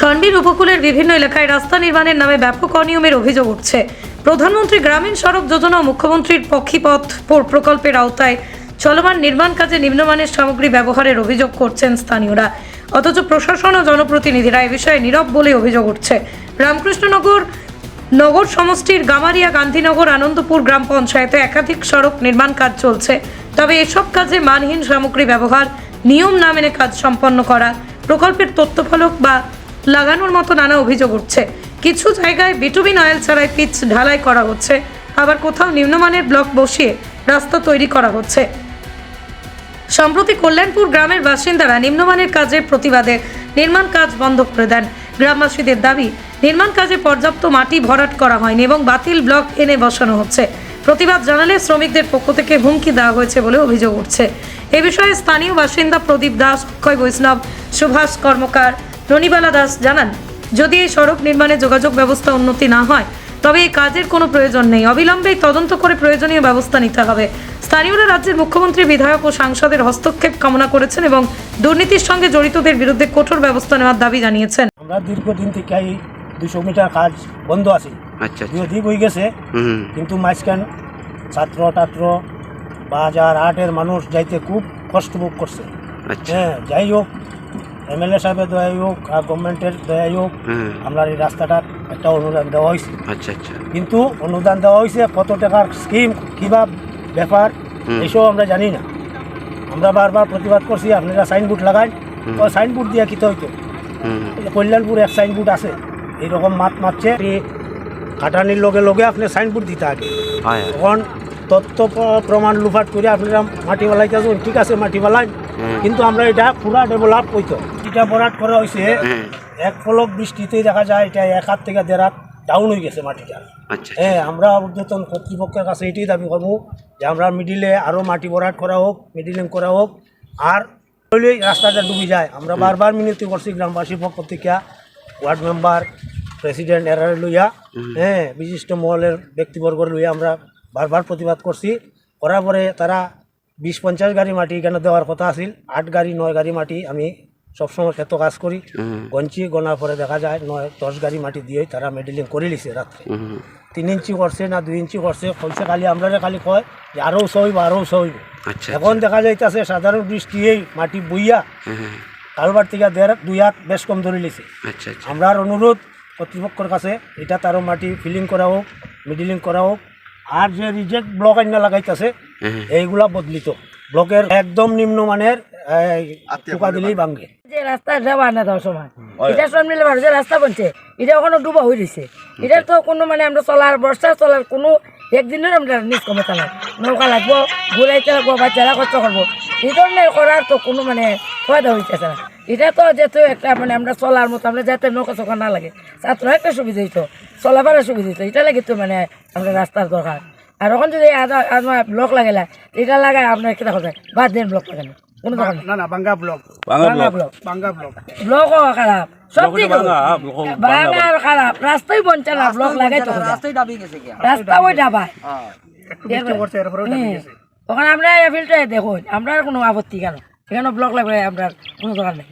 সন্ডির উপকূলের বিভিন্ন এলাকায় রাস্তা নির্মাণের নামে ব্যাপক অনিয়মের অভিযোগ উঠছে। প্রধানমন্ত্রী গ্রামীণ সড়ক যোজনা ও মুখ্যমন্ত্রীর পক্ষীপথ প্রকল্পের আওতায় চলমান নির্মাণ কাজে নিম্নমানের সামগ্রী ব্যবহারের অভিযোগ করছেন স্থানীয়রা। অথচ প্রশাসন ও জনপ্রতিনিধিরা এ বিষয়ে নীরব বলে অভিযোগ উঠছে। রামকৃষ্ণনগর নগর সমষ্টির গামারিয়া গান্ধীনগর আনন্দপুর গ্রাম পঞ্চায়েতে একাধিক সড়ক নির্মাণ কাজ চলছে। তবে এসব কাজে মানহীন সামগ্রী ব্যবহার, নিয়ম না মেনে কাজ সম্পন্ন করা, প্রকল্পের তথ্যফলক বা লাগানোর মতো নানা অভিযোগ উঠছে। কিছু জায়গায় বিটুবিন অয়েল ছাড়াই পিচ ঢালাই করা হচ্ছে। আবার কোথাও নিম্নমানের ব্লক বসিয়ে রাস্তা তৈরি করা হচ্ছে। সম্প্রতি কল্যাণপুর গ্রামের বাসিন্দারা নিম্নমানের কাজের প্রতিবাদে নির্মাণ কাজ বন্ধ করে দেন। গ্রামবাসীদের দাবি, নির্মাণ কাজে পর্যাপ্ত মাটি ভরাট করা হয়নি এবং বাতিল ব্লক এনে বসানো হচ্ছে। প্রতিবাদ জানালে শ্রমিকদের পক্ষ থেকে হুমকি দেওয়া হয়েছে বলে অভিযোগ উঠছে। এ বিষয়ে স্থানীয় বাসিন্দা প্রদীপ দাস অক্ষয় বৈষ্ণব, সুভাষ কর্মকার রনিবালা দাস জানান যদি এই সড়ক নির্মাণে যোগাযোগ ব্যবস্থা উন্নতি না হয় তবে এই কাজের কোনো প্রয়োজন নেই। অবিলম্বে তদন্ত করে প্রয়োজনীয় ব্যবস্থা নিতে হবে। স্থানীয়রা রাজ্যের মুখ্যমন্ত্রী বিধায়ক ও সাংসদের হস্তক্ষেপ কামনা করেছেন এবং দুর্নীতির সঙ্গে জড়িতদের বিরুদ্ধে কঠোর ব্যবস্থা নেওয়ার দাবি জানিয়েছেন। আমরা দীর্ঘদিন থেকে এই দুশো মিটার কাজ বন্ধ আছে। আচ্ছা আচ্ছা। দীর্ঘদিন হয়ে গেছে। কিন্তু মাঝখান ছাত্র টাত্র বাজার আটের মানুষ যাইতে খুব কষ্ট ভোগ করছে। আচ্ছা। হ্যাঁ যাই হোক এমএলএ সাহেবের দয়াই হোক আর গভর্নমেন্টের দয়াই হোক হুম আমরা এই রাস্তাটার একটা অনুদান দেওয়া হয়েছে। আচ্ছা আচ্ছা। কিন্তু অনুদান দেওয়া হয়েছে কত টাকার স্কিম কিবা ব্যাপার। এসব আমরা জানি না। আমরা বারবার প্রতিবাদ করছি আপনারা সাইনবোর্ড লাগান। তো সাইনবোর্ড দিয়ে কিতে হইতো? কল্যাণপুর এক সাইনবোর্ড আছে এইরকম মাত মারছে কাটানির লগে লগে আপনি সাইনবোর্ড দিতে আগে। আয় তখন তথ্য প্রমাণ লুফাট করে আপনারা মাটি বালাইতে আসুন ঠিক আছে মাটি বালাই হুম। কিন্তু আমরা এটা পুরা ডেভেলপ হইতো এটা বরাট করা হয়েছে হ্যাঁ। এক ফলক বৃষ্টিতে দেখা যায় এটা এক হাত থেকে দেড় হাত ডাউন হয়ে গেছে মাটিটা। আচ্ছা হ্যাঁ আমরা ঊর্ধ্বতন কর্তৃপক্ষের কাছে এটাই দাবি করব যে আমরা মিডিলে আরও মাটি বরাট করা হোক মিডিলিং করা হোক আর হইলেই রাস্তাটা ডুবে যায়। আমরা বারবার মিনতি করছি গ্রামবাসীর পক্ষ থেকে ওয়ার্ড মেম্বার প্রেসিডেন্ট এরা লইয়া হ্যাঁ বিশিষ্ট মহলের ব্যক্তিবর্গ লইয়া আমরা বারবার প্রতিবাদ করছি। করার পরে তারা বিশ পঞ্চাশ গাড়ি মাটি এখানে দেওয়ার কথা আছিল? আট গাড়ি নয় গাড়ি মাটি আমি সবসময় ক্ষেত কাজ করি। গঞ্চি গোনার পরে দেখা যায় নয় দশ গাড়ি মাটি দিয়ে তারা মেডিলিং করে লিছে রাত্রে। তিন ইঞ্চি করছে না দুই ইঞ্চি করছে কইছে খালি আমরা খালি কয় যে আরও সইব আরও আচ্ছা এখন দেখা যাইতেছে সাধারণ বৃষ্টিয়েই মাটি বইয়া কালবার থেকে দেড় দুই হাত বেশ কম ধরে লিছে আচ্ছা আচ্ছা। আমরা আর অনুরোধ কর্তৃপক্ষের কাছে এটা তারও মাটি ফিলিং করা হোক মিডিলিং করা হোক আর যে রিজেক্ট ব্লক আইনা লাগাইতেছে এইগুলা বদলিত। ব্লকের একদম নিম্নমানের টুকা দিলেই ভাঙ্গে যে রাস্তা যাওয়া না দেওয়ার সময় এটা সব মিলে ভালো যে রাস্তা বনছে এটা ওখানে ডুবা হয়ে রয়েছে এটা তো কোনো মানে আমরা চলার বর্ষা চলার কোনো একদিনের আমরা নিজ ক্ষমতা নাই। নৌকা লাগবো ঘুরাইতে লাগবো বাচ্চারা কষ্ট করব। এই ধরনের করার তো কোনো মানে ফায়দা হইতেছে না। এটা তো যেহেতু একটা মানে আমরা চলার মতো আমরা যাতে নৌকা চৌকা না লাগে। ছাত্র একটা সুবিধা হইতো চলাফেরার সুবিধা হইতো। এটা লাগে তো মানে আমরা রাস্তার দরকার। আর ওখান যদি ব্লক লাগাইলা এটা লাগায় আপনার কেটা কথা বাদ দেন ব্লক লাগানো। কোনো দরকার না না Bangla block. Bangla block. Bangla block. ব্লকও খারাপ সব ঠিক খারাপ রাস্তাই না ব্লক লাগাই তো রাস্তাই দাবি গেছে রাস্তা ওই ডাবায় করছে এরপরে হুম। ওখানে আমরা ফিল্টার দেখুন আমরা কোনো আপত্তি কেন? এখানে ব্লক লাগবে আপনার কোনো দরকার নেই।